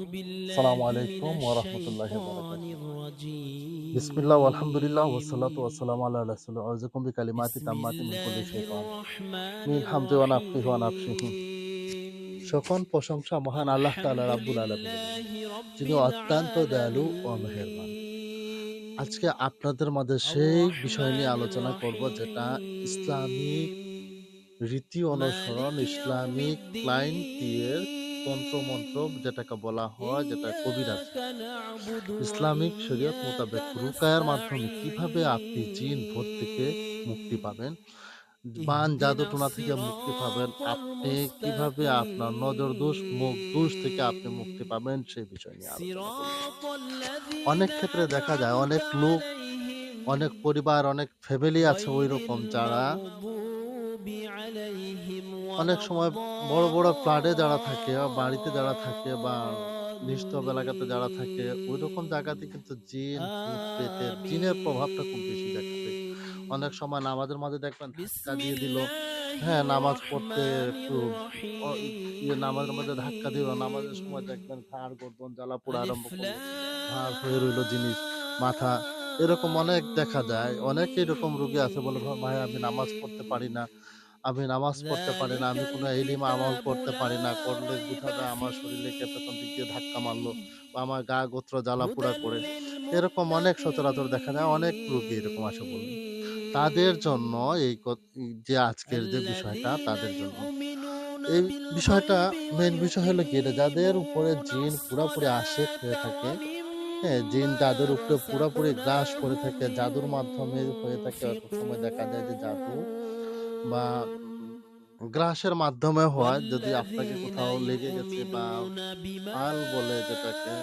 আসসালামু আলাইকুম ওয়া রাহমাতুল্লাহি ওয়া বারাকাতুহু বিসমিল্লাহ আলহামদুলিল্লাহ ওয়াসসালাতু ওয়াসসালামু আলা রাসূলিল্লাহ আউযুকুম বিকালিমাতি তাম্মাতি মিন কুল্লি শাইতান মিন হামদি ওয়া নাফসিহি ওয়া নাফসিহি সকল প্রশংসা মহান আল্লাহ তাআলা রাব্বুল আলামিন। যিনি অত্যন্ত দয়ালু ও মেহেরবান। আজকে আপনাদের মাঝে সেই বিষয় নিয়ে আলোচনা করব যেটা ইসলামিক রীতি অনুসরণ ইসলামিক ক্লাইন দিয়ে তন্ত্রমন্ত্র যেটাকে বলা হয় যেটা কবিরাজ। ইসলামিক শরীয়ত মোতাবেক রুকায়ার মাধ্যমে কীভাবে আপনি জিন ভূত থেকে মুক্তি পাবেন বান জাদুটোনা থেকে মুক্তি পাবেন আপনি কীভাবে আপনার নজর দোষ মুখ দোষ থেকে আপনি মুক্তি পাবেন সেই বিষয় নিয়ে অনেক ক্ষেত্রে দেখা যায় অনেক লোক অনেক পরিবার অনেক ফ্যামিলি আছে ওই রকম যারা অনেক সময় বড় বড় ফ্ল্যাটে যারা থাকে বাড়িতে যারা থাকে বা নিস্তব এলাকাতে যারা থাকে ওই রকম জায়গাতে কিন্তু জিন প্রেতের জিনের প্রভাবটা খুব বেশি দেখা যায়। অনেক সময় নামাজের মাঝে দেখবেন ধাক্কা দিয়ে দিল হ্যাঁ নামাজ পড়তে একটু ইয়ে নামাজের মধ্যে ধাক্কা দিল, নামাজের সময় দেখবেন ঘাড়, গর্দন, জ্বালা পোড়া আরম্ভ করল ভার হয়ে রইল জিনিস, মাথা, এরকম অনেক দেখা যায়। অনেক এরকম রোগী আছে বলে, ভাই, আমি নামাজ পড়তে পারি না। আমি নামাজ পড়তে পারি না আমি কোনো এলিম আমল করতে পারি না করলে বুঝা যায় আমার শরীরে কে পেছন দিক দিয়ে ধাক্কা মারলো বা আমার গা গোত্র জ্বালা পোড়া করে। এরকম অনেক সচরাচর দেখা যায় অনেক রোগী এরকম আসে বলবে তাদের জন্য এই যে আজকের যে বিষয়টা তাদের জন্য। এই বিষয়টা মেন বিষয় হলো কি এটা যাদের উপরে জিন পুরোপুরি আসে হয়ে থাকে হ্যাঁ জিন তাদের উপরে পুরোপুরি গ্রাস করে থাকে জাদুর মাধ্যমে হয়ে থাকে অনেক সময় দেখা যায় যে জাদু বা গ্রাসের মাধ্যমে হয় যদি আপনাকে কোথাও লেগে গেছে বা ফাল বলে যেটাকে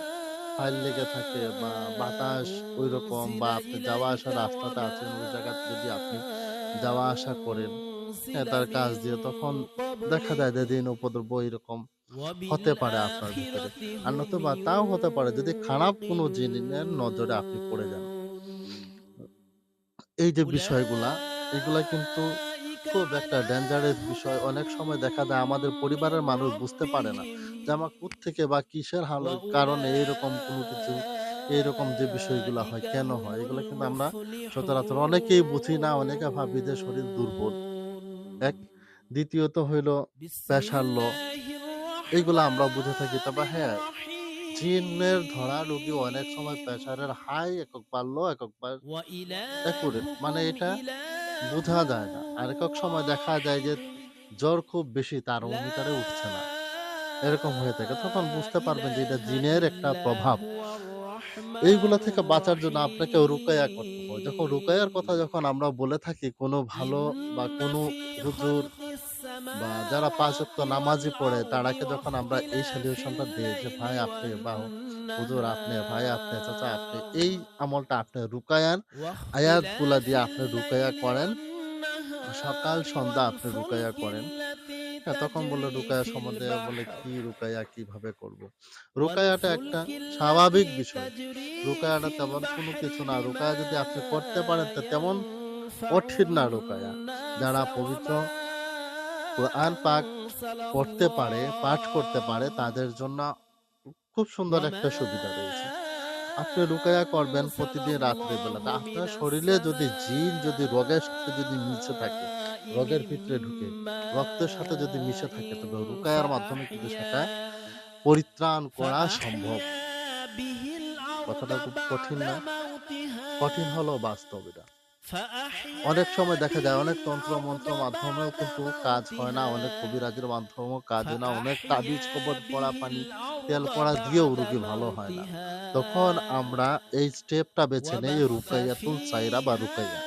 ফাইল লেগে থাকে বা বাতাস ওই রকম বা আপনি যাওয়া আসার রাস্তাতে আছেন ওই জায়গাতে যদি আপনি যাওয়া আসা করেন হ্যাঁ তার কাজ দিয়ে তখন দেখা যায় যে দিন উপদ্রব এরকম হতে পারে আপনার ভিতরে। আর নতুবা তাও হতে পারে যদি খারাপ কোনো জিনিসের নজরে আপনি পড়ে যান। এই যে বিষয়গুলা এগুলা কিন্তু খুব একটা ডেঞ্জারাস বিষয়। অনেক সময় দেখা যায় আমাদের পরিবারের মানুষ বুঝতে পারে না যে আমার থেকে বা কিসের হাল কারণে এইরকম কোনো কিছু, এইরকম যে বিষয়গুলো হয়, কেন হয়, এগুলো কিন্তু আমরা সচরাচর অনেকেই বুঝি না, অনেকে ভাবি যে শরীর দুর্বল। এক। দ্বিতীয়ত হইল প্রেশার ল। এইগুলো আমরা বুঝে থাকি। তবে হ্যাঁ জিনের ধরা রোগী অনেক সময় প্রেশারের হাই একক বাড়লো একক একুরেট মানে এটা বোঝা যায় না। আর একক সময় দেখা যায় যে জ্বর খুব বেশি তার মিটারে উঠছে না। এরকম হয়ে থাকে, তখন বুঝতে পারবেন যে এটা জিনের একটা প্রভাব। এইগুলো থেকে বাঁচার জন্য আপনাকে রুকায়া করতে হবে। যখন রুকায়ার কথা যখন আমরা বলে থাকি, কোনো ভালো বা কোনো হুজুর বা যারা পাঁচ নামাজি পড়ে, তারাকে যখন আমরা এই সলিউশনটা দিই যে, ভাই, আপনি বা হুজুর আপনি ভাই আপনি চাচা আপনি এই আমলটা আপনি রুকায়ার আয়াতগুলা দিয়ে আপনি রুকায়া করেন। সকাল সন্ধ্যা আপনি রুকায়া করেন। হ্যাঁ, তখন বলল রুকায়া সম্বন্ধে বলে কি রুকায়া কীভাবে করব? রুকায়াটা একটা স্বাভাবিক বিষয়। রুকায়াটা তেমন কোনো কিছু না। রুকায়া যদি আপনি করতে পারেন তো তেমন কঠিন না রুকায়া। যারা পবিত্র কোরআন পাক পড়তে পারে পাঠ করতে পারে তাদের জন্য খুব সুন্দর একটা সুবিধা রয়েছে। আপনি রুকায়া করবেন প্রতিদিন রাত্রে বেলাতে আপনার শরীরে যদি জিন, যদি রোগের সাথে যদি মিশে থাকে, রোগের ভিতরে ঢুকে, রক্তের সাথে যদি মিশে থাকে, তবে রুকায়ার মাধ্যমে কিন্তু সেটা পরিত্রাণ করা সম্ভব। কথাটা খুব কঠিন না। কঠিন হলো বাস্তব অনেক সময় দেখা যায় অনেক তন্ত্র মন্ত্র মাধ্যমেও কিন্তু কাজ হয় না অনেক কবিরাজের মাধ্যমেও কাজ না অনেক তাবিজ কবর পড়া পানি তেল পড়া দিয়েও রুগী ভালো হয় না তখন আমরা এই স্টেপটা বেছে নেই রুকাইয়াতুল সাইরা বা রুকাইয়া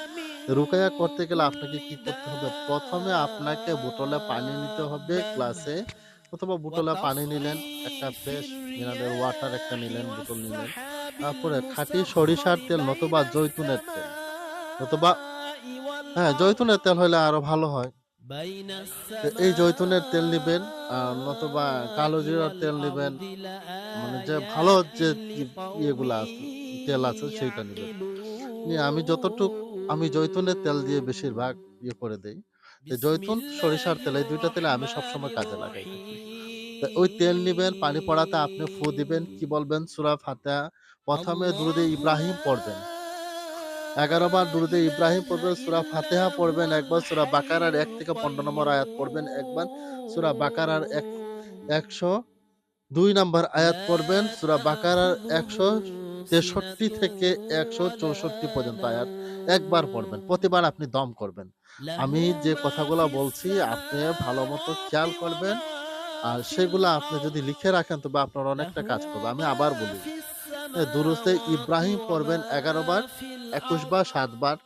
রুকাইয়া করতে গেলে আপনাকে কি করতে হবে প্রথমে আপনাকে বোতলে পানি নিতে হবে গ্লাসে অথবা বোতলে পানি নিলেন একটা ফ্রেশ মিনারেল ওয়াটার একটা নিলেন বোতল নিলেন তারপরে খাঁটি সরিষার তেল নতুবা জৈতুনের তেল অথবা হ্যাঁ জৈতুনের তেল হলে আরও ভালো হয় এই জৈতুনের তেল নিবেন নতুবা কালো জিরার তেল নিবেন মানে যে ভালো যে ইয়েগুলা আছে তেল আছে সেইটা নিবেন আমি যতটুক আমি জৈতুনের তেল দিয়ে বেশিরভাগ ইয়ে করে দেই জৈতুন সরিষার তেল এই দুইটা তেলে আমি সবসময় কাজে লাগাই ওই তেল নিবেন, পানি পড়াতে আপনি ফু দিবেন। কি বলবেন? সূরা ১ম এ দুরুদে ইব্রাহিম পড়বেন। ১১ বার দুরুদে ইব্রাহিম পড়বেন, সুরা ফাতেহা পড়বেন একবার, সূরা বাকারার এক থেকে ১৫ নম্বর আয়াত পড়বেন একবার, সূরা বাকারার এক ১০২ নম্বর আয়াত পড়বেন, সূরা বাকারার ১৬৩ থেকে ১৬৪ পর্যন্ত আয়াত একবার পড়বেন। প্রতিবার আপনি দম করবেন। আমি যে কথাগুলো বলছি আপনি ভালো মতো খেয়াল করবেন। আর সেগুলা আপনি যদি লিখে রাখেন তবে আপনার অনেকটা কাজ করবে। আমি আবার বলি। দুরুস্তে ইব্রাহিম পড়বেন ১১ বার, ২১ বার, ৭ বার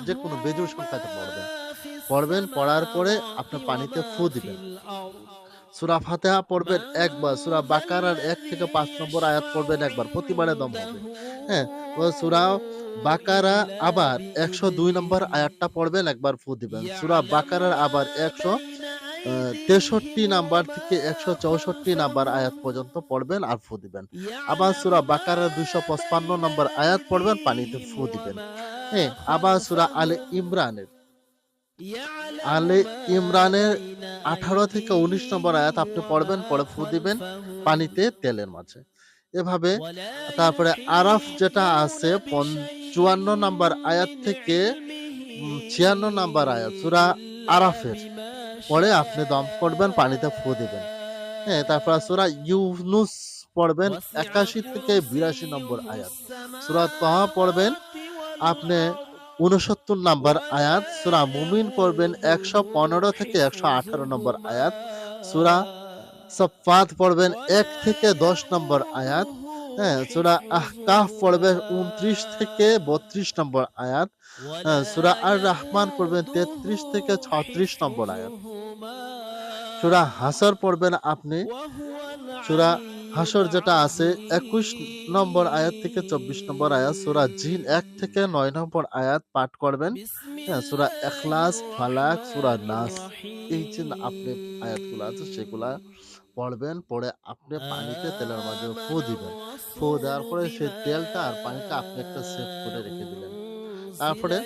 যেকোনো বেজোড় সংখ্যাতে পড়বেন। পড়বেন, পড়ার পরে আপনি পানিতে ফু দিবেন। সূরা ফাতিহা পড়বেন একবার, সূরা বাকারার এক থেকে পাঁচ নম্বর আয়াত পড়বেন একবার। প্রতিবারে দম হবে। হ্যাঁ? সূরা বাকারা আবার ১০২ নম্বর আয়াতটা পড়বেন একবার ফু দিবেন। সুরা বাকারার আবার ১০০ ৬৩ নাম্বার থেকে ১৬৪ নাম্বার আয়াত পর্যন্ত পড়বেন আর ফু দিবেন। আবার সুরা সূরা বাকারার ২৫৫ নম্বর আয়াত পড়বেন, পানিতে ফু দিবেন। হ্যাঁ? আবার সুরা আলে ইমরানের আলে ইমরানের ১৮ থেকে ১৯ নম্বর আয়াত আপনি পড়বেন, পরে ফু দিবেন পানিতে তেলের মাঝে। এভাবে তারপরে আরাফ যেটা আছে ৫৪ নাম্বার আয়াত থেকে ছিয়ান্ন ৫৬ নাম্বার আয়াত সুরা আরাফের পড়ে আপনি দম করবেন, পানিতে ফু দিবেন। হ্যাঁ? তারপর সুরা ইউনুস পড়বেন ৮১ থেকে ৮২ নম্বর আয়াত। সুরা তাহা পড়বেন আপনি ৬৯ নম্বর আয়াত, সুরা মুমিন পড়বেন ১১৫ থেকে ১১৮ নম্বর আয়াত, সুরা সাফফাত পড়বেন এক থেকে ১০ নম্বর আয়াত, হ্যাঁ? সূরা ২৯ থেকে ৩২ নম্বর আয়াত, হ্যাঁ? সূরা আর রাহমান পড়বেন ৩৩ থেকে ৩৬ নম্বর আয়াত। সূরা হাসর পড়বেন আপনি সূরা হাসর যেটা আছে ২১ নম্বর আয়াত থেকে ২৪ নম্বর আয়াত, সুরা জিন এক থেকে নয় নম্বর আয়াত পাঠ করবেন। হ্যাঁ? সূরা ইখলাস, ফালাক, সুরা নাস এই যে আপনি আয়াতগুলা আছে সেগুলা পড়বেন, পড়ে আপনি পানিতে তেলের মাঝে ফু দিবেন। ফু দেওয়ার পরে সেই তেলটা আর পানিটা আপনি একটা সেভ করে রেখে দিলেন। তারপরে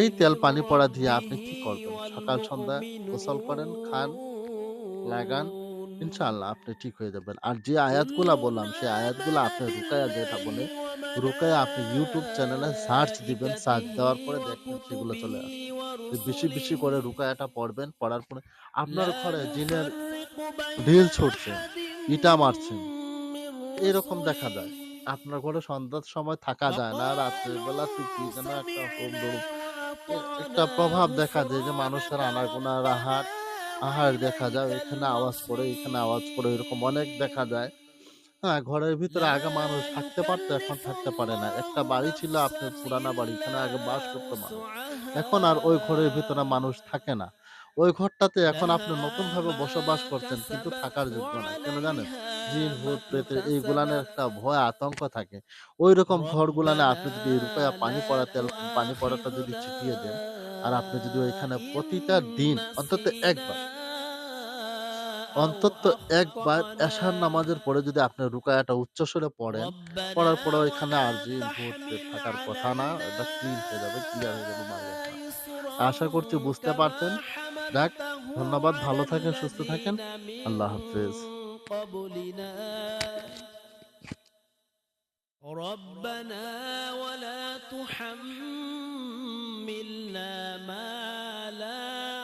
এই তেল পানি পড়া দিয়ে আপনি কি করবেন? সকাল সন্ধ্যা গোসল করেন, খান, লাগান। ইনশাআল্লাহ আপনি ঠিক হয়ে যাবেন। আর যে আয়াতগুলা বললাম সেই আয়াতগুলা আপনি রুকায়া যেটা বলে, রুকায়া আপনি ইউটিউব চ্যানেলে সার্চ দিবেন। সার্চ দেওয়ার পরে দেখবেন সেগুলো চলে আসবে। বেশি, বেশি করে রুকায়াটা পড়বেন। পড়ার পরে আপনার ঘরে জিনের ঢিল ছুটছে, ইটা মারছেন। এরকম দেখা যায়। আপনার ঘরে সন্ধ্যার সময় থাকা যায় না। রাত্রের বেলাতে কি যেন একটা একটা প্রভাব দেখা যায় যে মানুষের আনাগোনার আহার আহার দেখা যায়। এখানে আওয়াজ করে, এখানে আওয়াজ করে এরকম অনেক দেখা যায়। হ্যাঁ? ঘরের ভিতরে আগে মানুষ থাকতে পারতো এখন থাকতে পারে না। একটা বাড়ি ছিল আপনার পুরানা বাড়ি। এখানে আগে বাস করতো মানুষ। এখন আর ওই ঘরের ভিতরে মানুষ থাকে না। ওই ঘরটাতে এখন আপনি নতুনভাবে বসবাস করছেন কিন্তু থাকার যোগ্য না। কেন জানেন? জিন, ভূত, প্রেতের এইগুলানের একটা ভয় আতঙ্ক থাকে। ঐরকম ঘরগুলানে আপনি যদি রুকায়া পানি পড়া তেল পানি পড়াটা যদি ছিটিয়ে দেন, আর আপনি যদি ওইখানে প্রতিটা দিন অন্তত একবার অন্তত একবার এশার নামাজের পরে যদি আপনি রুকায়াটা উচ্চস্বরে পড়েন, পড়ার পরে ওইখানে আর জিন, ভূত, প্রেত থাকার কথা না। এটা ক্লিন হয়ে যাবে, ক্লিয়ার হয়ে যাবে মামলাটা। আশা করছি বুঝতে পারছেন। যাক ধন্যবাদ। ভালো থাকেন, সুস্থ থাকেন। আল্লাহ হাফেজ। ربنا ولا تحملنا ما